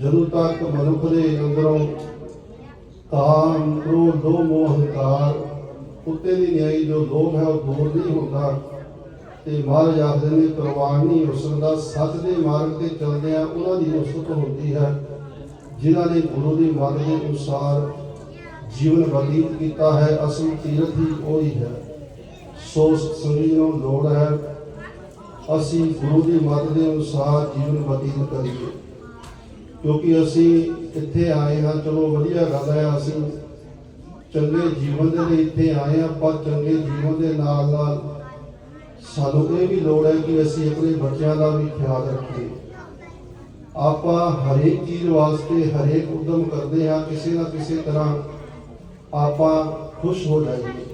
ਜਦੋਂ ਤੱਕ ਮਨੁੱਖ ਦੇ ਅੰਦਰੋਂ ਕਾਮ ਕ੍ਰੋਧ ਦੋ ਮੋਹ ਹੰਕਾਰ ਕੁੱਤੇ ਦੀ ਨਿਆਈ ਜੋ ਲੋਭ ਹੈ ਉਹ ਦੂਰ ਨਹੀਂ ਹੁੰਦਾ, ਤੇ ਮਹਾਰਾਜ ਆਖਦੇ ਨੇ, ਪ੍ਰਵਾਨ ਨਹੀਂ ਹੋ ਸੱਚ ਦੇ ਮਾਰਗ ਤੇ ਚੱਲਦੇ ਆ ਉਹਨਾਂ ਦੀ ਉਸਤ ਹੁੰਦੀ ਹੈ, ਜਿਨ੍ਹਾਂ ਨੇ ਗੁਰੂ ਦੀ ਮੱਤ ਦੇ ਅਨੁਸਾਰ ਜੀਵਨ ਬਤੀਤ ਕੀਤਾ ਹੈ ਅਸਲ ਤੀਰਥ ਹੀ ਉਹੀ ਹੈ। ਸੋ ਸੰਗੀ ਨੂੰ ਲੋੜ ਹੈ, ਅਸੀਂ ਗੁਰੂ ਦੀ ਮੱਤ ਦੇ ਅਨੁਸਾਰ ਜੀਵਨ ਬਤੀਤ ਕਰੀਏ। ਕਿਉਂਕਿ ਅਸੀਂ ਇੱਥੇ ਆਏ ਹਾਂ, ਚਲੋ ਵਧੀਆ ਗੱਲ ਹੈ, ਅਸੀਂ ਚੰਗੇ ਜੀਵਨ ਦੇ ਲਈ ਇੱਥੇ ਆਏ ਹਾਂ ਪਰ ਚੰਗੇ ਜੀਵਨ ਦੇ ਨਾਲ ਨਾਲ ਸਾਨੂੰ ਇਹ ਵੀ ਲੋੜ ਹੈ ਕਿ ਅਸੀਂ ਆਪਣੇ ਬੱਚਿਆਂ ਦਾ ਵੀ ਖਿਆਲ ਰੱਖੀਏ। ਆਪਾਂ ਹਰੇਕ ਚੀਜ਼ ਵਾਸਤੇ ਹਰੇਕ ਉਦਮ ਕਰਦੇ ਹਾਂ, ਕਿਸੇ ਨਾ ਕਿਸੇ ਤਰ੍ਹਾਂ ਆਪਾਂ ਖੁਸ਼ ਹੋ ਜਾਈਏ।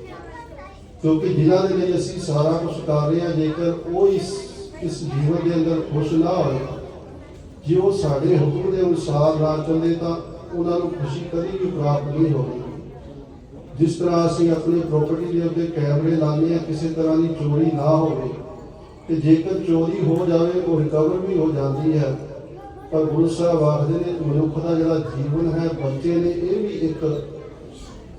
ਕਿਉਂਕਿ ਜਿਨ੍ਹਾਂ ਦੇ ਲਈ ਅਸੀਂ ਸਾਰਾ ਕੁਝ ਕਰ ਰਹੇ ਹਾਂ, ਜੇਕਰ ਉਹ ਇਸ ਇਸ ਜੀਵਨ ਦੇ ਅੰਦਰ ਖੁਸ਼ ਨਾ ਹੋਏ ਜੇ ਉਹ ਸਾਡੇ ਹੁਕਮ ਦੇ ਅਨੁਸਾਰ ਨਾ ਚੱਲੇ ਤਾਂ ਉਹਨਾਂ ਨੂੰ ਖੁਸ਼ੀ ਕਦੀ ਵੀ ਪ੍ਰਾਪਤ ਨਹੀਂ ਹੋਣੀ। ਜਿਸ ਤਰ੍ਹਾਂ ਅਸੀਂ ਆਪਣੀ ਪ੍ਰਾਪਰਟੀ ਦੇ ਉੱਤੇ ਕੈਮਰੇ ਲਾਉਂਦੇ ਹਾਂ, ਕਿਸੇ ਤਰ੍ਹਾਂ ਦੀ ਚੋਰੀ ਨਾ ਹੋਵੇ ਤੇ ਜੇਕਰ ਚੋਰੀ ਹੋ ਜਾਵੇ, ਉਹ ਰਿਕਵਰ ਵੀ ਹੋ ਜਾਂਦੀ ਹੈ। ਪਰ ਗੁਰੂ ਸਾਹਿਬ ਆਖਦੇ ਨੇ, ਮਨੁੱਖ ਦਾ ਜਿਹੜਾ ਜੀਵਨ ਹੈ, ਬੱਚੇ ਨੇ ਇਹ ਵੀ ਇੱਕ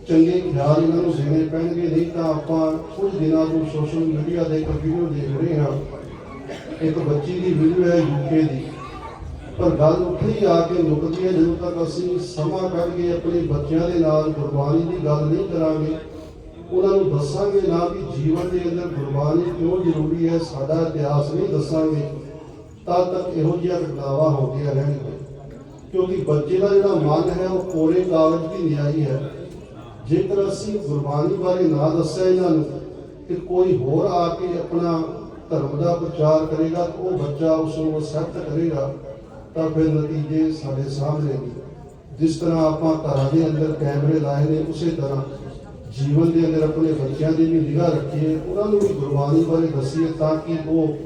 ਚੰਗੇ ਖਿਆਲ ਇਹਨਾਂ ਨੂੰ ਦੇਣੇ ਪੈਣਗੇ। ਨਹੀਂ ਤਾਂ ਆਪਾਂ ਕੁਝ ਦਿਨਾਂ ਤੋਂ ਸੋਸ਼ਲ ਮੀਡੀਆ ਦੇ ਇੱਕ ਵੀਡੀਓ ਦੇਖ ਰਹੇ ਹਾਂ। ਇੱਕ ਬੱਚੀ ਦੀ ਵੀਡੀਓ ਹੈ ਯੂਕੇ ਦੀ। ਪਰ ਗੱਲ ਉੱਥੇ ਹੀ ਆ ਕੇ ਮੁੱਕਦੀ ਹੈ ਜਦੋਂ ਤੱਕ ਅਸੀਂ ਸਮਾਂ ਕੱਢ ਕੇ ਆਪਣੇ ਬੱਚਿਆਂ ਦੇ ਨਾਲ ਗੁਰਬਾਣੀ ਦੀ ਗੱਲ ਨਹੀਂ ਕਰਾਂਗੇ, ਉਹਨਾਂ ਨੂੰ ਦੱਸਾਂਗੇ ਨਾ ਕਿ ਜੀਵਨ ਦੇ ਅੰਦਰ ਗੁਰਬਾਣੀ ਕਿਉਂ ਜ਼ਰੂਰੀ ਹੈ, ਸਾਡਾ ਇਤਿਹਾਸ ਨਹੀਂ ਦੱਸਾਂਗੇ ਤਦ ਤੱਕ ਇਹੋ ਜਿਹੀਆਂ ਘਟਨਾਵਾਂ ਹੁੰਦੀਆਂ ਰਹਿਣਗੀਆਂ। ਕਿਉਂਕਿ ਬੱਚੇ ਦਾ ਜਿਹੜਾ ਮਨ ਹੈ, ਉਹ ਕੋਰੇ ਕਾਗਜ਼ ਦੀ ਨਿਆਈ ਹੈ। ਜੇਕਰ ਅਸੀਂ ਗੁਰਬਾਣੀ ਬਾਰੇ ਨਾ ਦੱਸਿਆ ਇਹਨਾਂ ਨੂੰ ਕਿ ਕੋਈ ਹੋਰ ਆ ਕੇ ਆਪਣਾ ਧਰਮ ਦਾ ਪ੍ਰਚਾਰ ਕਰੇਗਾ ਉਹ ਬੱਚਾ ਉਸ ਨੂੰ ਅਸੈਪਟ ਕਰੇਗਾ। ਤਾਂ ਫਿਰ ਨਤੀਜੇ ਸਾਡੇ ਸਾਹਮਣੇ ਨੇ। ਜਿਸ ਤਰ੍ਹਾਂ ਆਪਾਂ ਘਰਾਂ ਦੇ ਅੰਦਰ ਕੈਮਰੇ ਲਾਏ ਨੇ, ਉਸੇ ਤਰ੍ਹਾਂ ਜੀਵਨ ਦੇ ਅੰਦਰ ਆਪਣੇ ਬੱਚਿਆਂ ਦੀ ਵੀ ਨਿਗਾਹ ਰੱਖੀਏ, ਉਹਨਾਂ ਨੂੰ ਵੀ ਗੁਰਬਾਣੀ ਬਾਰੇ ਦੱਸੀਏ ਤਾਂ ਕਿ ਉਹ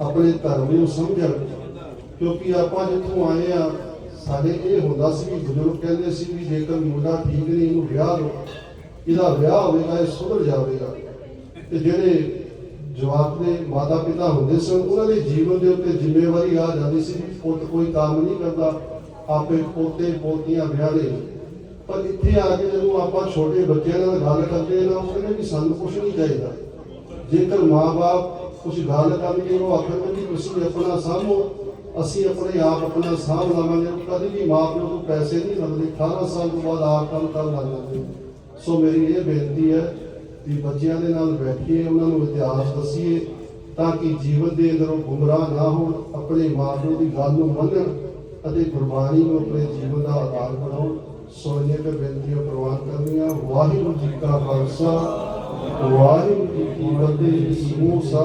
ਆਪਣੇ ਧਰਮ ਨੂੰ ਸਮਝਣ ਕਿਉਂਕਿ ਆਪਾਂ ਜਿੱਥੋਂ ਆਏ ਆ ਸਾਡੇ ਇਹ ਹੁੰਦਾ ਸੀ ਕਿ ਬਜ਼ੁਰਗ ਕਹਿੰਦੇ ਸੀ ਵੀ ਜੇਕਰ ਮੁੰਡਾ ਠੀਕ ਨਹੀਂ, ਇਹਨੂੰ ਵਿਆਹ ਲਓ ਇਹਦਾ ਵਿਆਹ ਹੋਵੇਗਾ, ਇਹ ਸੁਧਰ ਜਾਵੇਗਾ। ਤੇ ਜਿਹੜੇ ਜਵਾਕ ਦੇ ਮਾਤਾ ਪਿਤਾ ਹੁੰਦੇ ਸਨ, ਉਹਨਾਂ ਦੇ ਜੀਵਨ ਦੇ ਉੱਤੇ ਜ਼ਿੰਮੇਵਾਰੀ ਆ ਜਾਂਦੀ ਸੀ ਵੀ ਪੁੱਤ ਕੋਈ ਕੰਮ ਨਹੀਂ ਕਰਦਾ, ਆਪੇ ਪੋਤੇ ਪੋਤੀਆਂ ਵਿਆਹ ਲੈ ਪਰ ਇੱਥੇ ਆ ਕੇ ਜਦੋਂ ਆਪਾਂ ਛੋਟੇ ਬੱਚਿਆਂ ਨਾਲ ਗੱਲ ਕਰਦੇ ਨਾ ਉਹ ਕਹਿੰਦੇ ਵੀ ਸਾਨੂੰ ਕੁਝ ਨਹੀਂ ਚਾਹੀਦਾ। ਜੇਕਰ ਮਾਪੇ ਕੁਝ ਗੱਲ ਕਰਨਗੇ, ਉਹ ਆਖਣਗੇ ਕਿ ਤੁਸੀਂ ਆਪਣਾ ਸਾਂਭੋ, ਅਸੀਂ ਆਪਣੇ ਆਪ ਆਪਣਾ ਸਾਂਭ ਲਵਾਂਗੇ। ਕਦੇ ਵੀ ਮਾਂ ਪਿਓ ਤੋਂ ਪੈਸੇ ਨਹੀਂ ਲੱਗਦੇ 18 ਸਾਲ ਤੋਂ ਬਾਅਦ ਆਪ ਕੰਮ ਕਰਨ ਲੱਗ ਜਾਂਦੇ ਸੋ ਮੇਰੀ ਇਹ ਬੇਨਤੀ ਹੈ ਕਿ ਬੱਚਿਆਂ ਦੇ ਨਾਲ ਬੈਠੀਏ, ਉਹਨਾਂ ਨੂੰ ਇਤਿਹਾਸ ਦੱਸੀਏ, ਤਾਂ ਕਿ ਜੀਵਨ ਦੇ ਅੰਦਰੋਂ ਗੁੰਮਰਾਹ ਨਾ ਹੋਣ, ਆਪਣੇ ਮਾਂ ਪਿਓ ਦੀ ਗੱਲ ਨੂੰ ਮੰਨਣ ਅਤੇ ਗੁਰਬਾਣੀ ਨੂੰ ਆਪਣੇ ਜੀਵਨ ਦਾ ਆਧਾਰ ਬਣਾਉਣ। ਸੋ ਇਹ ਤੇ ਬੇਨਤੀਆਂ ਪ੍ਰਵਾਨ ਕਰਨੀਆਂ। ਵਾਹਿਗੁਰੂ ਜੀ ਕਾ ਖਾਲਸਾ, ਵਾਹਿਗੁਰੂ ਜੀ ਕੀ ਫਤਿਹ। ਸਮੂਹ ਸਾਧ